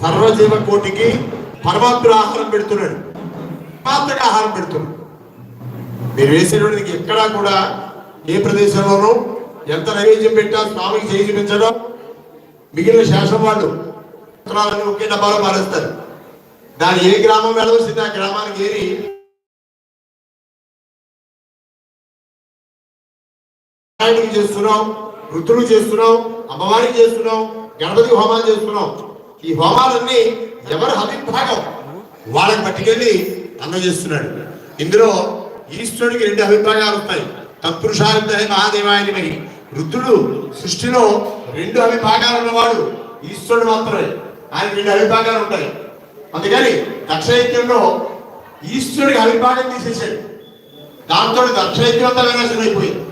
సర్వజీవ కోటికి పరమాత్ముడు ఆహారం పెడుతున్నాడు. పరమాత్మగా ఆహారం పెడుతున్నాడు. మీరు వేసేటువంటిది ఎక్కడా కూడా ఏ ప్రదేశంలోనూ ఎంత నైవేద్యం పెట్టా స్వామికి చేయి చూపించడం మిగిలిన శాసనం వాళ్ళు ఒకే డబ్బాలో మారేస్తారు దాని ఏ గ్రామం వెళ్ళవలసింది ఆ గ్రామానికి ఏరి చేస్తున్నాం వృద్ధులు చేస్తున్నాం అమ్మవారికి చేస్తున్నాం గణపతి హోమాలు చేస్తున్నాం. ఈ హోమాలన్నీ ఎవరి అభిప్రాయం? వాళ్ళకి పట్టుకెళ్ళి అందజేస్తున్నాడు. ఇందులో ఈశ్వరుడికి రెండు అభిప్రాయాలు వస్తాయి. తత్పురుషార్థ మహాదేవాయని మరి. వృద్ధుడు సృష్టిలో రెండు అభిప్రాయాలు ఉన్నవాడు ఈశ్వరుడు మాత్రమే. ఆయన రెండు అభిప్రాయాలు ఉంటాయి. అందుకని దక్షయజ్ఞంలో ఈశ్వరుడికి అభిప్రాయం తీసేశాడు. దాంతో దక్షయజ్ఞంతా అంతా వినాశనం అయిపోయింది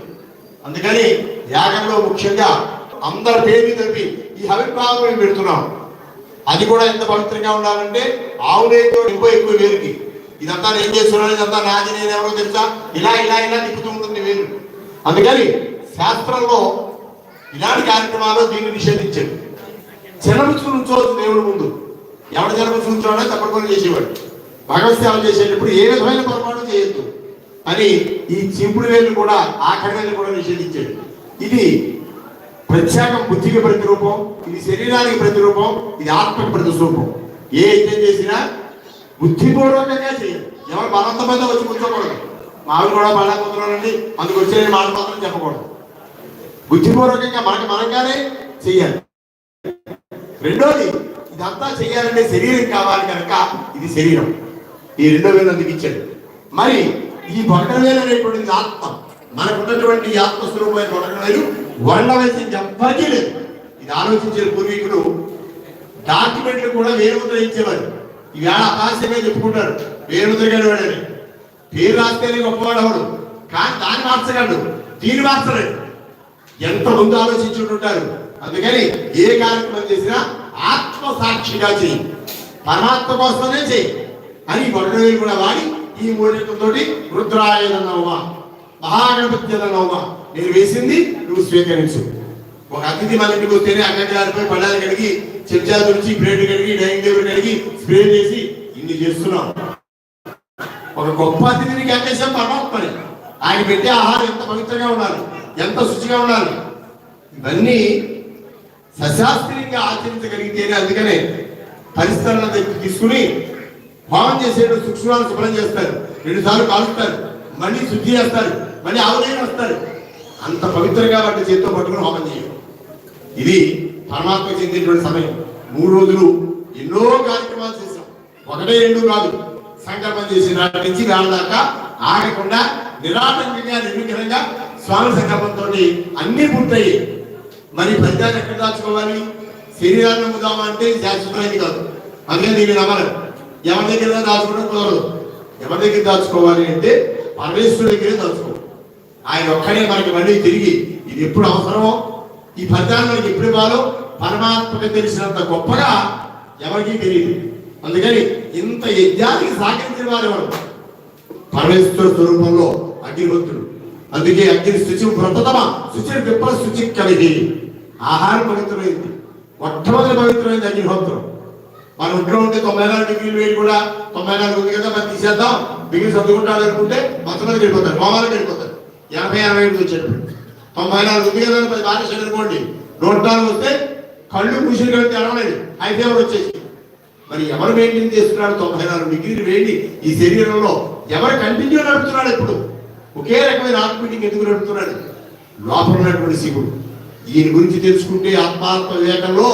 అందుకని యాగంలో ముఖ్యంగా అందరి పేరు తెలిపి ఈ అభిప్రాయం మేము పెడుతున్నాం. అది కూడా ఎంత పవిత్రంగా ఉండాలంటే ఆవునేతో ఎక్కువ ఎక్కువ వేరుకి ఇదంతా ఏం చేస్తున్నాను ఇదంతా నాది నేను ఎవరో తెలుసా? ఇలా ఇలా ఇలా తిప్పుతూ ఉంటుంది వేరు అందుకని శాస్త్రంలో ఇలాంటి కార్యక్రమాలు దీన్ని నిషేధించాడు జనముచ్చుకు నుంచోవచ్చు దేవుడి ముందు. ఎవడ జనముచ్చుకు నుంచోడో తప్పకుండా చేసేవాడు. భగవత్ సేవ చేసేటప్పుడు ఏ విధమైన పొరపాటు చేయొద్దు. అని ఈ చింపుడు వేలు కూడా ఆఖరి వేలు కూడా నిషేధించాడు. ఇది ప్రత్యేకం బుద్ధికి ప్రతిరూపం ఇది శరీరానికి ప్రతిరూపం ఇది ఆత్మకి ప్రతిరూపం. ఏ యజ్ఞం చేసినా బుద్ధిపూర్వకంగా చేయాలి. ఎవరు బలవంతమైన వచ్చి కూర్చోకూడదు. మావి కూడా బాగాపోతున్నానండి అందుకు వచ్చే మాట మాత్రం చెప్పకూడదు. బుద్ధిపూర్వకంగా మనకి మనగానే చెయ్యాలి రెండోది ఇదంతా చేయాలంటే శరీరం కావాలి కనుక ఇది శరీరం. ఈ రెండో వేలు అందుకు ఇచ్చాడు. మరి ఈ బొటన వేలు అనేటువంటిది ఆత్మ. మనకున్నటువంటి ఆత్మస్వరూపమైన బొటన వేలు వర్ణ వేసి ఎవ్వరికీ లేదు. ఇది ఆలోచించే పూర్వీకులు. డాక్యుమెంట్లు కూడా వేరుముద్ర ఇచ్చేవారు. ఈవేళ అపాస్యంగా చెప్పుకుంటారు. వేరుముద్ర గారి వాడని పేరు రాస్తేనే గొప్పవాడు అవడు కానీ దాన్ని మార్చగలడు. దీన్ని మార్చలేడు. ఎంత ముందు ఆలోచించి అందుకని ఏ కార్యక్రమం చేసినా ఆత్మ సాక్షిగా చేయి. పరమాత్మ కోసమే చేయి. అని గొడవలు కూడా వాడి ఈ మూడింటితోటి రుద్రాయన నవమ మహాగణపతి నవమ నేను వేసింది నువ్వు స్వీకరించు. ఒక అతిథి మన ఇంటికి వస్తేనే అక్కడి గారిపోయి పడాలి కడిగి చెంచా తుడిచి బ్రేడ్ కడిగి డైనింగ్ టేబుల్ కడిగి స్ప్రే చేసి ఇన్ని చేస్తున్నాం ఒక గొప్ప అతిథిని కేకేశాం పరమాత్మని. ఆయన పెట్టే ఆహారం ఎంత పవిత్రంగా ఉండాలి ఎంత శుచిగా ఉండాలి. ఇవన్నీ సశాస్త్రీయంగా ఆచరించగలిగితేనే అందుకనే పరిస్థితుల దగ్గర తీసుకుని భావం చేసేటప్పుడు సూక్ష్మాలను శుభ్రం చేస్తారు రెండు సార్లు కాలుస్తారు మళ్ళీ శుద్ధి చేస్తారు మళ్ళీ ఆవులైన వస్తారు. అంత పవిత్రంగా వాటి చేతితో పట్టుకుని హోమం చేయరు ఇది పరమాత్మ చెందినటువంటి సమయం. మూడు రోజులు ఎన్నో కార్యక్రమాలు చేశాం. ఒకటే రెండు కాదు. సంకల్పం చేసిన నాటి నుంచి వేళ దాకా ఆగకుండా నిరాటంకంగా నిర్విఘ్నంగా స్వామి సంకల్పంతో అన్ని పూర్తయ్యాయి. మరి ఫలితాన్ని ఎక్కడ దాచుకోవాలి? శరీరాన్ని నమ్ముదామా అంటే శాశ్వతమైనది కాదు. అందుకని దీన్ని నమ్మలేదు ఎవరి దగ్గర దాచుకోవడం కుదరదు. ఎవరి దగ్గర దాచుకోవాలి అంటే పరమేశ్వరుడి దగ్గరే దాచుకోవాలి. ఆయన ఒక్కడే మనకి మళ్ళీ తిరిగి ఇది ఎప్పుడు అవసరమో? ఈ ఫలితాన్ని మనకి ఎప్పుడు ఇవ్వాలో? పరమాత్మకి తెలిసినంత గొప్పగా ఎవరికి తెలియదు. అందుకని ఇంత యజ్ఞానికి సహకరించిన వారు ఎవరు? పరమేశ్వర స్వరూపంలో అగ్నిహోత్రుడు అందుకే అగ్ని శుచి వ్రతతమ శుచి విప్ర శుచి కలిగి ఆహారం పవిత్రమైంది. మొట్టమొదటి పవిత్రమైంది అగ్నిహోత్రం మన ఇంట్లో ఉంటే తొంభై నాలుగు డిగ్రీలు వేడి కూడా తొంభై నాలుగు ఉంది కదా మరి తీసేద్దాం. డిగ్రీ సర్దుకుంటాడు అనుకుంటే మొత్తం మందికి వెళ్ళిపోతారు హోమాలకు వెళ్ళిపోతారు. ఎనభై ఎనభై ఏడుకి వచ్చేటప్పుడు తొంభై నాలుగు ఉంది కదా పది బాగా అనుకోండి నూట నాలుగు వస్తే కళ్ళు మూసిలు కళ్ళు తెరవలేదు హై ఫీవర్ వచ్చేసి. మరి ఎవరు మెయింటైన్ చేస్తున్నాడు తొంభై నాలుగు డిగ్రీలు వేడి ఈ శరీరంలో ఎవరు కంటిన్యూ నడుపుతున్నాడు ఇప్పుడు? ఒకే రకమైన ఆత్మీటింగ్ ఎందుకు నడుపుతున్నాడు లోపల ఉన్నటువంటి శివుడు. ఈయన గురించి తెలుసుకుంటే ఆత్మాత్మ వివేకంలో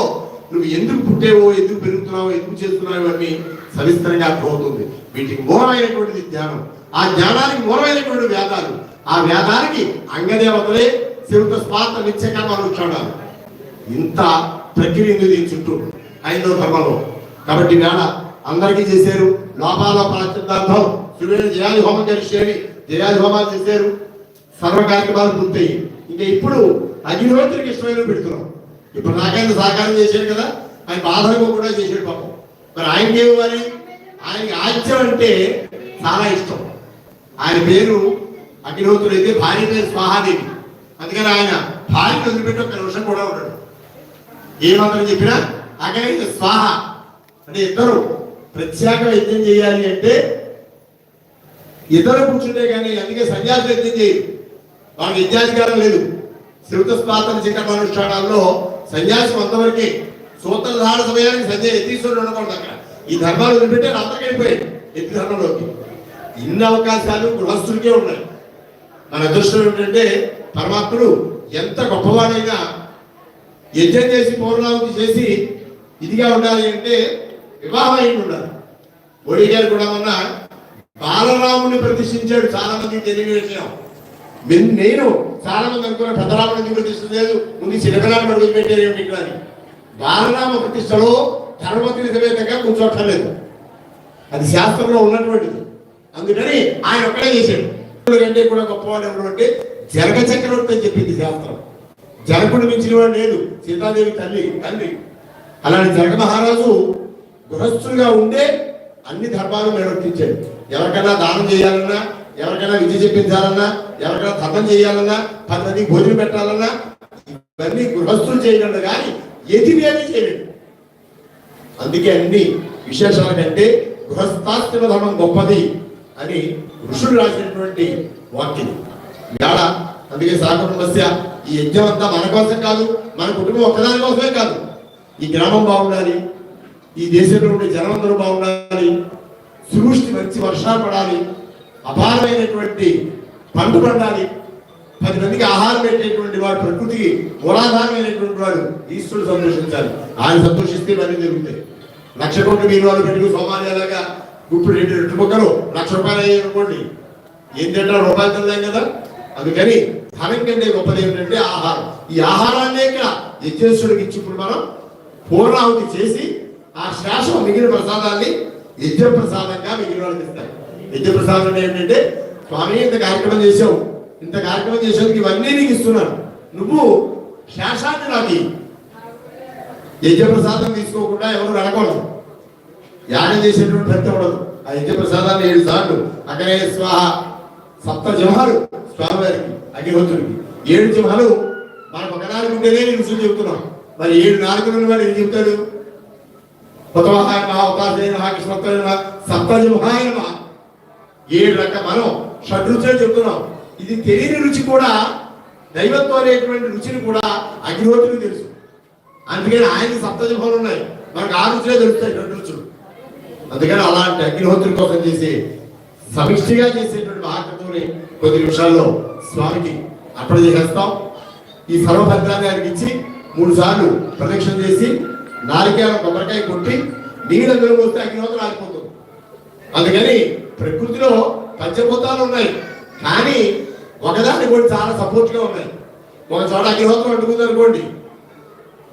నువ్వు ఎందుకు పుట్టేవో ఎందుకు పెరుగుతున్నావో ఎందుకు చేస్తున్నావు ఇవన్నీ సవిస్తరంగా అర్థమవుతుంది. వీటికి మూలమైనటువంటిది జ్ఞానం ఆ జ్ఞానానికి మూలమైనటువంటి వేదాలు ఆ వేదానికి అంగదేవతలే శివుడు స్వార్థ నిత్యకర్మలు చూడాలి ఇంత ప్రక్రియ ఉంది దీని చుట్టూ ఐదవ ధర్మంలో. కాబట్టి వేళ అందరికీ చేశారు. లోపాల ప్రాచిద్ధార్థం శివుని జయాది హోమం చేసేవి జయాది హోమాలు చేశారు. సర్వ కార్యక్రమాలు పూర్తయి ఇంకా ఇప్పుడు అగ్నిహోత్రికి ఇష్టమైన పెడుతున్నాం. ఇప్పుడు నాకైనా సహకారం చేశాడు కదా? ఆయన బాధలకు కూడా చేశాడు పాపం. మరి ఆయనకి ఏమివ్వాలి ఆయనకి ఆజ్యం అంటే చాలా ఇష్టం. ఆయన పేరు అగ్నిహోత్రుడు అయితే భార్య పేరు స్వాహాదేవి. అందుకని ఆయన భార్యను వదిలిపెట్టి ఒక నిమిషం కూడా ఉన్నాడు ఏ చెప్పినా అగ్ని స్వాహ అంటే ఇద్దరు ప్రత్యేక యజ్ఞం చేయాలి అంటే ఇద్దరు కూర్చుంటే కానీ అందుకే సన్యాసం యజ్ఞం చేయరు. వాళ్ళకి యజ్ఞాధికారం లేదు. శివత స్పాతన చికర్మానుష్ఠానాల్లో సన్యాసం అంతవరకే. సూత్రధారణ సమయానికి సంజయ్ ఎత్తీశ్వరుడు ఉండకూడదు అక్కడ. ఈ ధర్మాలు వదిలిపెట్టే అందరికీ ఎత్తి ధర్మంలోకి. ఇన్ని అవకాశాలు గృహస్థుడికే ఉన్నాయి. మన అదృష్టం ఏంటంటే పరమాత్ముడు ఎంత గొప్పవాడైనా యజ్ఞం చేసి పౌర్ణాహుతి చేసి ఇదిగా ఉండాలి అంటే వివాహం అయి ఉండాలి. మోడీ గారు కూడా మొన్న బాలరాముని ప్రతిష్ఠించాడు చాలా మంది తెలియని విషయం నేను చాలా మంది అనుకున్న పెద్దరాముని ప్రతిష్ఠించలేదు? ముందు చిన్నపిల్లాన్ని అడుగు పెట్టారు ఏమిటి ఇక్కడ అని. బాలరామ ప్రతిష్టలో ధర్మతిని సమేతంగా కూర్చోట్లేదు అది శాస్త్రంలో ఉన్నటువంటిది. అందుకని ఆయన ఒక్కడే చేశాడు. రెండే కూడా గొప్పవాడు ఎవరు అంటే జరగ చక్రవర్తి అని చెప్పింది శాస్త్రం. జరగకుండా మించిన వాడు లేదు. సీతాదేవి తల్లి తల్లి. అలాంటి జరగ మహారాజు గృహస్థులుగా ఉండే అన్ని ధర్మాలు నిర్వర్తించాడు. ఎవరికైనా దానం చేయాలన్నా ఎవరికైనా విద్య చెప్పించాలన్నా ఎవరికైనా ధర్మం చేయాలన్నా పది మందికి భోజనం పెట్టాలన్నా ఇవన్నీ గృహస్థులు చేయగలడు కానీ ఎదివేది చేయలేడు అందుకే అన్ని విశేషాల కంటే గృహస్థాశ్రమ ధర్మం గొప్పది. అని ఋషులు రాసినటువంటి వాక్యం. ఇవాళ అందుకే సహకుటుంబస్య ఈ యజ్ఞం అంతా మన కోసం కాదు మన కుటుంబం ఒక్కదాని కోసమే కాదు. ఈ గ్రామం బాగుండాలి ఈ దేశంలో ఉండే జనమందరూ బాగుండాలి సృష్టి మంచి వర్షాలు పడాలి అపారమైనటువంటి పండు పండాలి పది మందికి ఆహారం పెట్టేటువంటి వాడు ప్రకృతికి మూలాధారమైనటువంటి వాడు ఈశ్వరుడు సంతోషించాలి. ఆయన సంతోషిస్తే మరి జరుగుతాయి. లక్ష కోట్ల మీరు వాళ్ళు పెట్టుకు సోమాలి అలాగా ఇప్పుడు రెండు రెండు ముక్కలు? లక్ష రూపాయలు అయ్యాయి అనుకోండి. ఏంటంటే రూపాయలు తినలేం కదా? అందుకని ధనం కంటే గొప్పది ఏమిటంటే ఆహారం. ఈ ఆహారాన్నే ఇక్కడ యజ్ఞేశ్వరుడికి ఇచ్చి ఇప్పుడు మనం పూర్ణాహుతి చేసి ఆ శ్వాసం మిగిలిన ప్రసాదాన్ని యజ్ఞ ప్రసాదంగా మిగిలిన వాళ్ళకి ఇస్తారు యజ్ఞ ప్రసాదం అంటే ఏంటంటే స్వామి ఇంత కార్యక్రమం చేసావు ఇంత కార్యక్రమం చేసేందుకు ఇవన్నీ నీకు ఇస్తున్నాను. నువ్వు శేషాన్ని నాకు ఇయ్యి. యజ్ఞ ప్రసాదం తీసుకోకుండా ఎవరు వెళ్ళకూడదు యాగం చేసేటువంటి భక్తి ఉండదు ఆ యజ్ఞ ప్రసాదాన్ని ఏడు సార్లు. అక్కడే స్వాహ సప్త జింహాలు స్వామివారికి అగ్నిహోత్రుడికి. ఏడు జింహాలు మనకు ఒక నాలుగు ఉంటేనే నేను చెబుతున్నాం మరి ఏడు నాలుగు వాడు ఏం చెప్తాడు? కొత్తవాహాయ అవకాశం కృష్ణ సప్త ఏడు రక మనం షడ్రుచులు చెప్తున్నాం. ఇది తెలియని రుచి కూడా దైవత్వం అనేటువంటి రుచిని కూడా అగ్నిహోత్రుడికి తెలుసు. అందుకని ఆయనకి సప్తజుహాలు ఉన్నాయి. మనకు ఆ రుచులే తెలుస్తాయి షడ్రుచులు. అందుకని అలాంటి అగ్నిహోత్రుడి కోసం చేసే సమిష్టిగా చేసేటువంటి మహాకృతుని కొద్ది నిమిషాల్లో స్వామికి అర్పణ చేసేస్తాం. ఈ సర్వభద్రాన్ని ఆయనకి ఇచ్చి మూడు సార్లు ప్రదక్షిణ చేసి నారికేళం కొబ్బరికాయ కొట్టి నీళ్ళ పోస్తే అగ్నిహోత్రం ఆగిపోతుంది. అందుకని ప్రకృతిలో పంచభూతాలు ఉన్నాయి. కానీ ఒకదాన్ని కూడా చాలా సపోర్ట్గా ఉన్నాయి. ఒక చోట అగ్నిహోత్రం అంటుకుంది అనుకోండి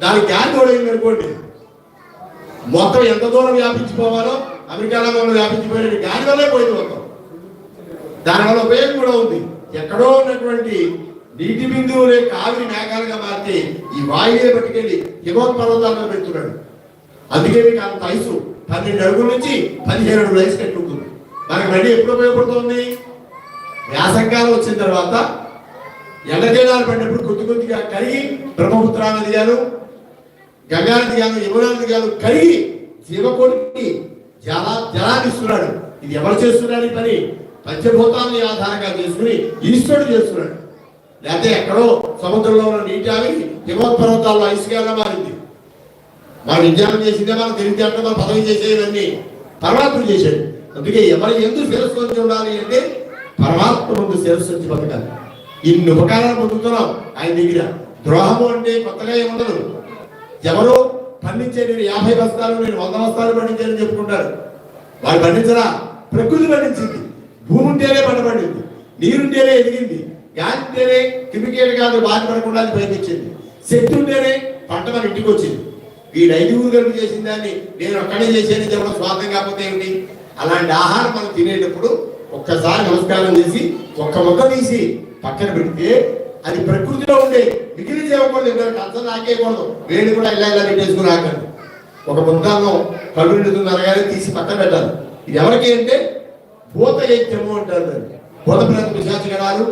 దానికి గ్యాన్ తోడైంది అనుకోండి మొత్తం ఎంత దూరం వ్యాపించిపోవాలో అమెరికాలో మనం వ్యాపించిపోయిన గాలి వల్లే పోయింది మొత్తం. దానివల్ల ఉపయోగం కూడా ఉంది. ఎక్కడో ఉన్నటువంటి నీటి బిందువులే కావిరి నాగాలుగా మారితే ఈ వాయువే పట్టుకెళ్ళి హిమోత్ పర్వతాలను పెడుతున్నాడు. అందుకే మీకు అంత ఐసు. పన్నెండు అడుగుల నుంచి పదిహేను అడుగుల ఐసు కట్టి ఉంటుంది? మనకు మళ్ళీ ఎప్పుడు ఉపయోగపడుతుంది? వ్యాసంకాలం వచ్చిన తర్వాత ఎండతేడాలు పడినప్పుడు కొద్ది కొద్దిగా కరిగి బ్రహ్మపుత్ర నది గారు గంగా నది గాను యమునా గాను కరిగి జీవకోటికి జల జలాన్ని ఇస్తున్నాడు. ఇది ఎవరు చేస్తున్నాడు ఈ పని? పంచభూతాన్ని ఆధారంగా చేసుకుని ఈశ్వరుడు చేస్తున్నాడు. లేకపోతే ఎక్కడో సముద్రంలో ఉన్న నీటి ఆగి హిమోత్పర్వతాల్లో ఐసుగా మారింది. మనం విజ్ఞానం చేసిందే మనం తెలివితే అంటే మన పదవి చేసేవన్నీ పరమాత్మ చేశాడు. అందుకే ఎవరు ఎందుకు శిరస్సు వచ్చి ఉండాలి అంటే పరమాత్మ ముందు శిరస్సు వచ్చి బతకాలి. ఇన్ని ఉపకారాలు పొందుతున్నాం ఆయన దగ్గర. ద్రోహము అంటే కొత్తగా ఏముండదు. ఎవరో పండించే నేను యాభై బస్తాలు నేను వంద బస్తాలు పండించానని చెప్పుకుంటారు వాళ్ళు పండించరా? ప్రకృతి పండించింది. భూమి ఉంటేనే పంట పండింది. నీరుంటేనే ఎదిగింది. గాలి ఉంటేనే కిమికేలు కాదు బాధపడకుండా అది పైకి శక్తి ఉంటేనే పంట మన ఇంటికి వచ్చింది. వీడు ఐదుగురు కలిపి చేసిన దాన్ని నేను ఒక్కడే చేసేది చెప్పడం స్వార్థం కాకపోతే ఏమిటి? అలాంటి ఆహారం మనం తినేటప్పుడు ఒక్కసారి నమస్కారం చేసి ఒక్క మొక్క తీసి పక్కన పెడితే అది ప్రకృతిలో ఉండే మిగిలిన చేయకూడదు ఎవరైనా కంచం నాకేయకూడదు. వేడి కూడా ఇలా ఇలా పెట్టేసుకుని రాకండి ఒక ముద్దాను కళ్ళు నిండుతుంది అనగానే తీసి పక్కన పెట్టాలి. ఇది ఎవరికి అంటే భూత యజ్ఞము అంటారు దాన్ని. భూత ప్రేత పిశాచగడాలు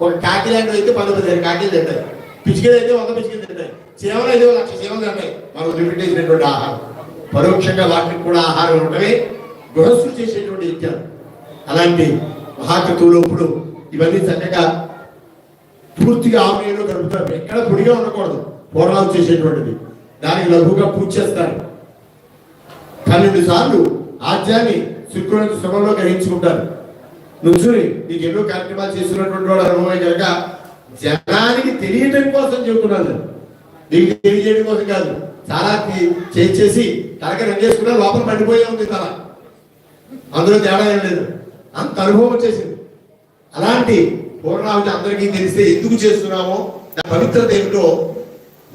ఒక కాకిలాంటి అయితే పది పదిహేను కాకీలు తింటాయి. పిచ్చికలు అయితే వంద పిచ్చికలు తింటాయి. సేవలు అయితే లక్ష సేవలు తింటాయి. మనం వదిలిపెట్టేసినటువంటి ఆహారం. పరోక్షంగా వాటికి కూడా ఆహారం ఉండటమే గృహస్థులు చేసేటువంటి యజ్ఞాలు. అలాంటి మహాకృతువులో ఇప్పుడు ఇవన్నీ చక్కగా పూర్తిగా ఆమెలో గడుపుతారు. ఎక్కడ పొడిగా ఉండకూడదు. పూర్ణాలు చేసేటువంటిది. దానికి లఘుగా పూజ చేస్తారు. పన్నెండు సార్లు ఆజ్యాన్ని శుక్రుని శ్రమంలో గ్రహించుకుంటారు. నుంచుని నీకు ఎన్నో కార్యక్రమాలు చేస్తున్నటువంటి వాడు అనుభవం కనుక జనానికి తెలియటం కోసం చెబుతున్నాను నీకు తెలియజేయడం కోసం కాదు. చాలా చేసి తలక రంగేసుకున్నా లోపల పడిపోయే ఉంది తల. అందులో తేడా ఏం లేదు. అంత అనుభవం వచ్చేసింది. అలాంటి పూర్ణావతి అందరికీ తెలిస్తే ఎందుకు చేస్తున్నామో దాని పవిత్రత ఏమిటో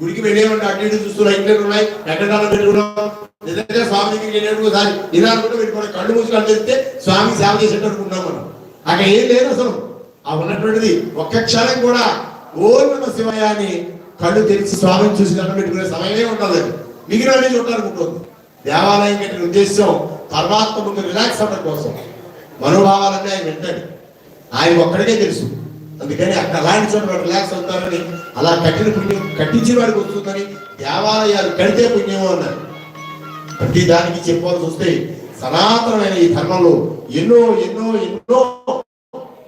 గుడికి వెళ్ళేమంటే అటు ఇటు చూస్తున్నా ఇంట్లో ఉన్నాయి ఎక్కడ పెట్టుకున్నాం. నిజంగా స్వామి దగ్గరికి వెళ్ళేటప్పుడు ఇలా అనుకుంటే కళ్ళు మూసుకొని చెప్తే స్వామి సేవ చేసేట్టు అనుకున్నాం మనం. అక్కడ ఏం లేదు అసలు. ఆ ఉన్నటువంటిది ఒక్క క్షణం కూడా ఓ నమ శివయ్య అని కళ్ళు తెరిచి స్వామిని చూసి కళ్ళు పెట్టుకునే సమయమే ఉండదు. మిగిలిన అన్ని చూడాలనుకుంటుంది దేవాలయం కట్టిన ఉద్దేశం పరమాత్మ ముందు రిలాక్స్ అవ్వడం కోసం. మనోభావాలన్నీ ఆయన వింటాడు ఆయన ఒక్కడికే తెలుసు. అందుకని అక్కడ అలాంటి చోట వాడు రిలాక్స్ అవుతారని అలా కట్టిన పుణ్యం కట్టించిన వాడికి వస్తుందని దేవాలయాలు కడితే పుణ్యమో అన్నారు. ప్రతి దానికి చెప్పాల్సి వస్తే సనాతనమైన ఈ ధర్మంలో ఎన్నో ఎన్నో ఎన్నో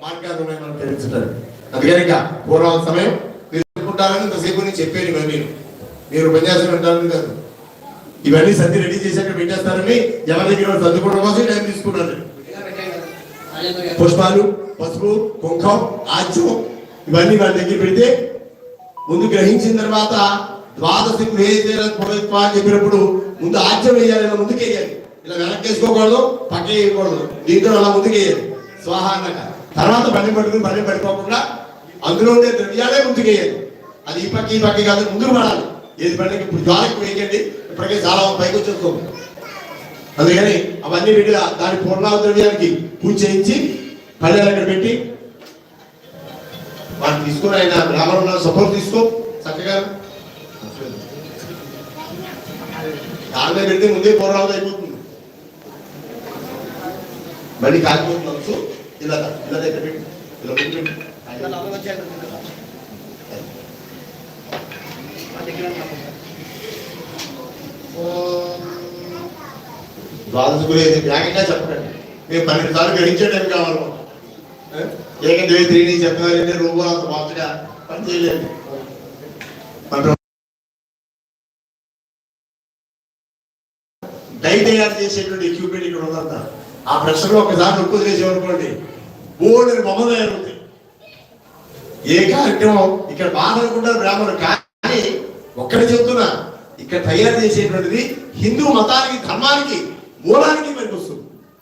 మార్గాలు ఉన్నాయి మనం తెలుసుంటారు అందుకని ఇంకా పూర్వం సమయం మీరు చెప్పుకుంటారని ఇంతసేపు నేను చెప్పాను ఇవన్నీ మీరు ఉపన్యాసం వింటారని కాదు. ఇవన్నీ సర్ది రెడీ చేశాక పెట్టేస్తారని ఎవరి దగ్గర వాళ్ళు సర్దుకోవడం కోసం టైం తీసుకున్నాను పుష్పాలు పసుపు కుంకం ఆజ్యం ఇవన్నీ వాళ్ళ దగ్గర పెడితే ముందు గ్రహించిన తర్వాత ద్వాదశి పురోహిత్వ అని చెప్పినప్పుడు ముందు ఆజ్యం వేయాలి ఇలా ముందుకు ఇలా వెనక్కి వేసుకోకూడదు పక్క వేయకూడదు. దీంతో అలా ముందుకేయాలి స్వాహ అన్నాక తర్వాత బండి పట్టుకుని బండి పడిపోకుండా అందులో ఉండే ద్రవ్యాలే ముందుకేయాలి అది ఈ పక్క ఈ పక్క కాదు ముందుకు పడాలి. ఏది బండికి ఇప్పుడు జ్వాలకి వేయండి ఇప్పటికే చాలా పైకి వచ్చేస్తుంది. అందుకని అవన్నీ పెట్టి దాని పూర్ణావ ద్రవ్యానికి పూజ చేయించి పల్లెలు అక్కడ పెట్టి వాళ్ళు తీసుకుని ఆయన గ్రామంలో సపోర్ట్ తీసుకో చక్కగా. దాని పెడితే ముందే పూర్ణావతి అయిపోతుంది. మళ్ళీ కాలిపోతుంది అంచు ఇలా ఇలా దగ్గర పెట్టి ఇలా ముందు పెట్టి. ద్వాదశ గురి ఇది వేగంగా చెప్పకండి. మేము పన్నెండు సార్లు గ్రహించే టైం కావాలి మాకు. ఏ? త్రీని చెప్పాలంటే రూపం అంత ఫాస్ట్గా పని చేయలేదు డై తయారు చేసేటువంటి ఎక్విప్మెంట్ ఇక్కడ ఉందంట ఆ ప్రశ్నలు ఒకసారి నొక్కు వదిలేసేమనుకోండి బోర్డు బొమ్మ తయారవుతాయి ఏ కార్యక్రమం ఇక్కడ బాగా అనుకుంటారు బ్రాహ్మణులు కానీ ఒక్కటి చెప్తున్నా ఇక్కడ తయారు చేసేటువంటిది హిందూ మతానికి ధర్మానికి మూలానికి మనకు వస్తుంది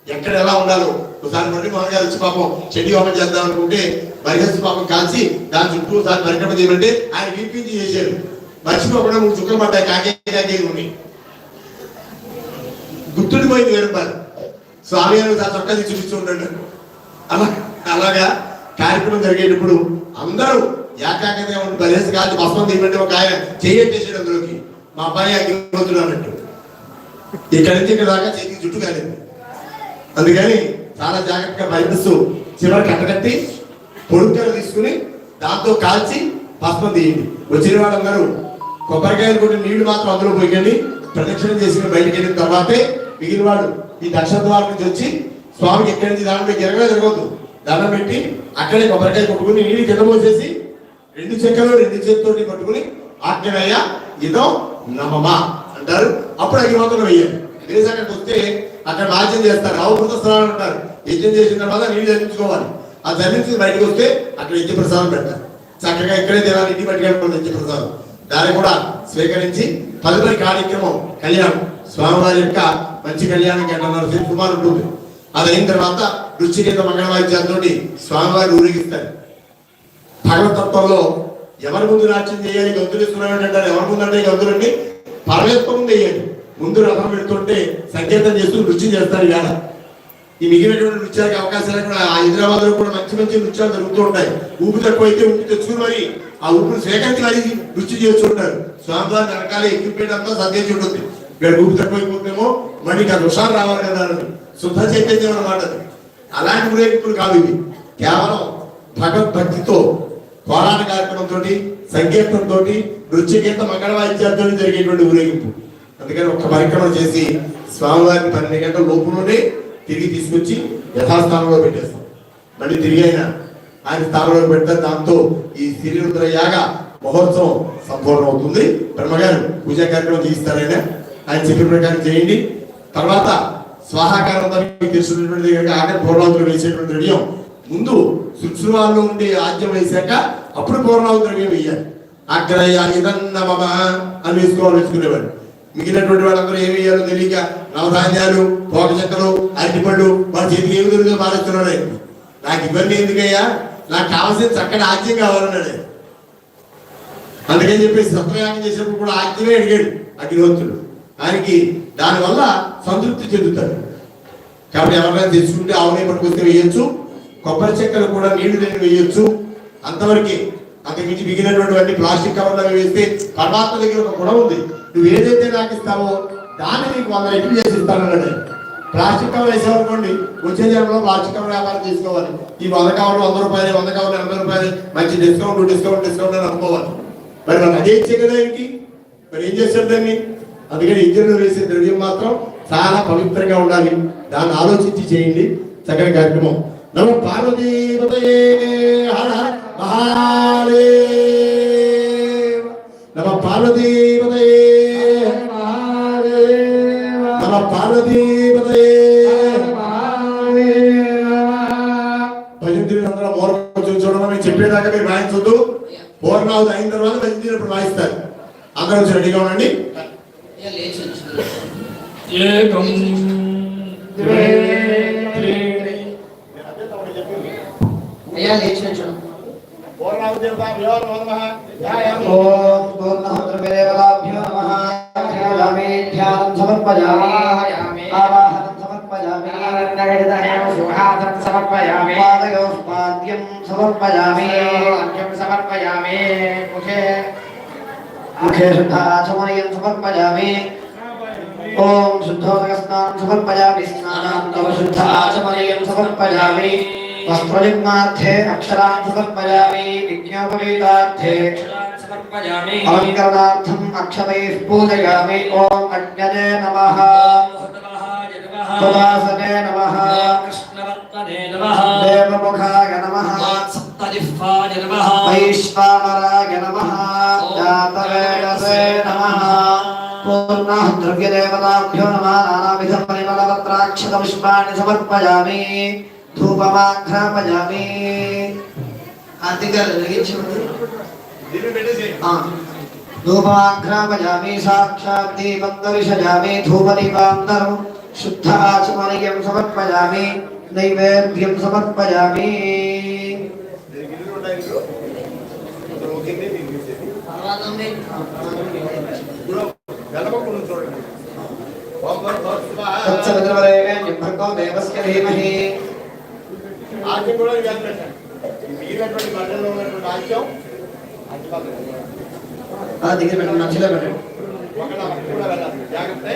ఎక్కడ ఎలా ఉండాలో ఒకసారి నుండి మోహన్ గారు వచ్చి పాపం చెడ్డి హోమం చేద్దాం అనుకుంటే మరిహస్సు పాపం కాల్చి దాని చుట్టూ ఒకసారి పరిక్రమ చేయమంటే ఆయన వినిపించి చేశారు మర్చిపోకుండా మూడు చుక్కలు పడ్డాయి కాకే కాకే ఉన్నాయి. గుర్తుండిపోయింది వేరుపాలి స్వామి గారు దాని చొక్కది చూపిస్తూ ఉండండి అలా అలాగా కార్యక్రమం జరిగేటప్పుడు అందరూ ఏకాగ్రంగా ఉండి బలేసి కాల్చి భస్మం తీయమంటే ఒక ఆయన చేయట్టేసాడు అందులోకి. మా అబ్బాయి అగ్నిపోతుడు అన్నట్టు. ఇక్కడ నుంచి ఇక్కడ దాకా చేతికి జుట్టు కాలేదు. అందుకని చాలా జాగ్రత్తగా భయపిస్తూ చివరి కట్టకట్టి పొడుక్కలు తీసుకుని దాంతో కాల్చి భస్మం తీయండి. వచ్చిన వాళ్ళందరూ కొబ్బరికాయలు కొట్టి నీళ్ళు మాత్రం అందులో పోయండి ప్రదక్షిణం చేసుకుని బయటకు వెళ్ళిన తర్వాతే మిగిలిన వాళ్ళు ఈ దక్షిణ ద్వారం నుంచి వచ్చి స్వామికి ఎక్కడి నుంచి దాంట్లో ఎరగా జరగదు దండం పెట్టి అక్కడే కొబ్బరికాయ కొట్టుకుని నీళ్ళు కింద పోసేసి రెండు చెక్కలు రెండు చేతితోటి పట్టుకుని ఆజ్ఞనయ్య ఇదో నమమా అంటారు. అప్పుడు అగ్నిహోత్రం వేయాలి. వేసి వస్తే అక్కడ నాట్యం చేస్తారు. రావుకృత స్నానం అంటారు. యజ్ఞం చేసిన తర్వాత నీళ్ళు చల్లించుకోవాలి ఆ చల్లించి బయటకు వస్తే అక్కడ యజ్ఞ ప్రసాదం పెడతారు. చక్కగా ఇక్కడే తినాలి ఇంటి పట్టుకెళ్ళకూడదు యజ్ఞ ప్రసాదం. దాన్ని కూడా స్వీకరించి తదుపరి కార్యక్రమం కళ్యాణం. స్వామివారి యొక్క మంచి కళ్యాణం గంటన్నర సేపు సుమారు ఉంటుంది అది అయిన తర్వాత రుచికేత మంగళవాద్యాలతో స్వామివారి ఊరేగిస్తారు. భగవతత్వంలో ఎవరి ముందు నాట్యం చేయాలి? గంతులు ఇస్తున్నాడు అంటారు. ఎవరి ముందు అంటే గంతులండి? పరమేశ్వర ముందు వేయాలి ముందు రథం పెడుతుంటే సంకేతం చేస్తూ నృత్యం చేస్తారు ఇవాళ ఈ మిగిలినటువంటి నృత్యానికి అవకాశాలు కూడా ఆ హైదరాబాద్లో కూడా మంచి మంచి నృత్యాలు జరుగుతూ ఉంటాయి. ఊపి తక్కువ అయితే ఊపు తెచ్చుకుని మరి ఆ ఊపిరి స్వీకరించి మరి నృత్యం చేస్తుంటారు స్వామివారి రకాల ఎక్విప్మెంట్ అంతా సందేశం ఉంటుంది. ఇక్కడ ఊపి తక్కువైపోతేమో మళ్ళీ ఇంకా దృషాలు రావాలి కదా అని శుద్ధ చైతన్యం అనమాట అలాంటి ఊరేగింపులు కాదు ఇవి. కేవలం భగవద్భక్తితో పోరాట కార్యక్రమంతో సంకీర్తనతో నృత్య గీత మంగళ వాయిద్యాలతో జరిగేటువంటి ఊరేగింపు. అందుకని ఒక్క పరిక్రమణ చేసి స్వామివారిని పన్నెండు గంటల లోపులోనే తిరిగి తీసుకొచ్చి యథాస్థానంలో పెట్టేస్తాం. మళ్ళీ తిరిగి అయినా ఆయన స్థానంలో పెడితే దాంతో ఈ సిరిరుద్ర యాగ మహోత్సవం సంపూర్ణ అవుతుంది బ్రహ్మగారు పూజా కార్యక్రమం చేయిస్తారాయన ఆయన చెప్పిన ప్రకారం చేయండి. తర్వాత స్వాహాకారం అంతా తెలిసినటువంటి ఆఖరి పూర్ణావతులు వేసేటువంటి ద్రవ్యం ముందు శుశ్రువాల్లో ఉండే ఆద్యం వేశాక అప్పుడు పూర్ణావతి ద్రవ్యం వేయాలి? అగ్రయ ఇదన్న మమ అని వేసుకోవాలి వేసుకునేవాడు మిగిలినటువంటి వాళ్ళందరూ ఏమి వేయాలో తెలియక నవధాన్యాలు పోక చెక్కలు అరటిపండు వాళ్ళ చేతికి ఏమి దొరికితే మారుస్తున్నాడు నాకు ఇవన్నీ ఎందుకయ్యా? నాకు కావాల్సిన చక్కటి ఆజ్యం కావాలన్నాడు. అందుకని చెప్పేసి సత్వయాగం చేసినప్పుడు కూడా ఆజ్ఞమే అడిగాడు అగ్నిహోత్రుడు. ఆయనకి దానివల్ల సంతృప్తి చెందుతాడు. కాబట్టి ఎవరైనా తెచ్చుకుంటే ఆవునే పట్టుకొస్తే వేయచ్చు కొబ్బరి చెక్కలు కూడా నీళ్ళు లేని వేయచ్చు. అంతవరకే అంతకుమించి మిగిలినటువంటి ప్లాస్టిక్ కవర్లు వేస్తే పరమాత్మ దగ్గర ఒక గుణం ఉంది. నువ్వు ఏదైతే నాకు ఇస్తావో దాన్ని నీకు వంద రెట్లు చేసి ఇస్తానన్నాడు ప్లాస్టిక్ కవర్ వేసామనుకోండి వచ్చే జనంలో ప్లాస్టిక్ కవర్ వ్యాపారం చేసుకోవాలి. ఈ వంద కవర్లు వంద రూపాయలు వంద కవర్లు ఎనభై రూపాయలు మంచి డిస్కౌంట్ డిస్కౌంట్ డిస్కౌంట్ అని అనుకోవాలి మరి నాకు అదే ఇచ్చే కదా ఏంటి మరి ఏం చేస్తాడు దాన్ని? అందుకని ఇంజన్లో వేసే ద్రవ్యం మాత్రం చాలా పవిత్రంగా ఉండాలి. దాన్ని ఆలోచించి చేయండి. చక్కని కార్యక్రమం. నమ పార్వతీ హర హర మహాదేవ. నమ పార్వతీపతయే. నమ పార్వతీపతయే. భజంత్రి అందరూ మూల కూర్చొని చూడడం మేము చెప్పేదాకా మీరు వాయించొద్దు. పూర్ణావతి అయిన తర్వాత భజంత్రి ఇప్పుడు వాయిస్తారు. అందరూ వచ్చి రెడీగా ఉండండి. ఏకం అయ్యా లేచి నిల్చోండి. ఓం పూర్ణహద్రవేవలాభ్యో నమః ధ్యాయామి ధ్యానం సమర్పయామి ఆవాహనం సమర్పయామి సమర్పయామి పాదయోః పాద్యం సమర్పయామి అర్ఘ్యం సమర్పయామి ముఖే ముఖే శుద్ధాచమనీయం సమర్పయామి ఓం శుద్ధోదకస్నానం సమర్పయామి స్నానాంతవ శుద్ధాచమనీయం సమర్పయామి వస్త్రయుగ్మార్థే అక్షరాన్ సమర్పయామి విజ్ఞాపవేదార్థే అలంకరణార్థం అక్షరైః పూజయామి ఓం అజ్ఞదే నమః సువాసనే నమః దేవముఖాయ నమః సప్తజిహ్వాయ నమః జాతవేదసే నమః పూర్ణః ద్రవ్యదేవతాభ్యో నమః నానావిధ పరిమళపత్రాక్షత సమర్పయామి ధూపమాఘ్రాపయామి ఆర్తిగారు వెలిగించండి ఆ. ధూపమాఘ్రాపయామి సాక్షాత్ దీపం దర్శయామి ధూపదీపాంతరం శుద్ధ ఆచమనీయం సమర్పయామి నైవేద్యం సమర్పయామి తత్సవితుర్వరేణ్యం భర్గో దేవస్య ధీమహి మిగిలినటువంటి మండలంలో ఉన్నటువంటి ఆజ్యం ఆ దగ్గర పెట్టండి మధ్యలో పెట్టండి. కూడా జాగ్రత్త.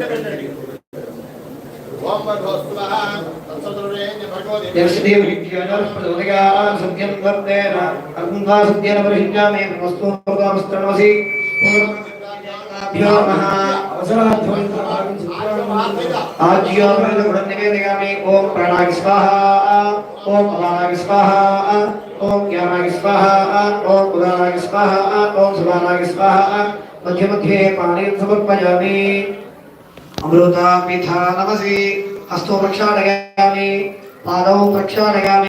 పెట్టండి. సత్యం వర్తేన అర్ధా సత్యేన పరిహించామి. వస్తు ప్రదామస్త్రణవసి ఆజ్యోపేదగుణనివేదయామి ఓం ప్రాణాగి స్వాహ ఓం అపానాగి స్వాహ ఓం జ్ఞానాగి స్వాహ ఓం ఉదానాగి స్వాహ ఓం సుధానాగి స్వాహ మధ్య మధ్యే పాణీం సమర్పయామి అమృతాపిథా నమసి హస్తో ప్రక్షాళయామి పాదౌ ప్రక్షాళయామి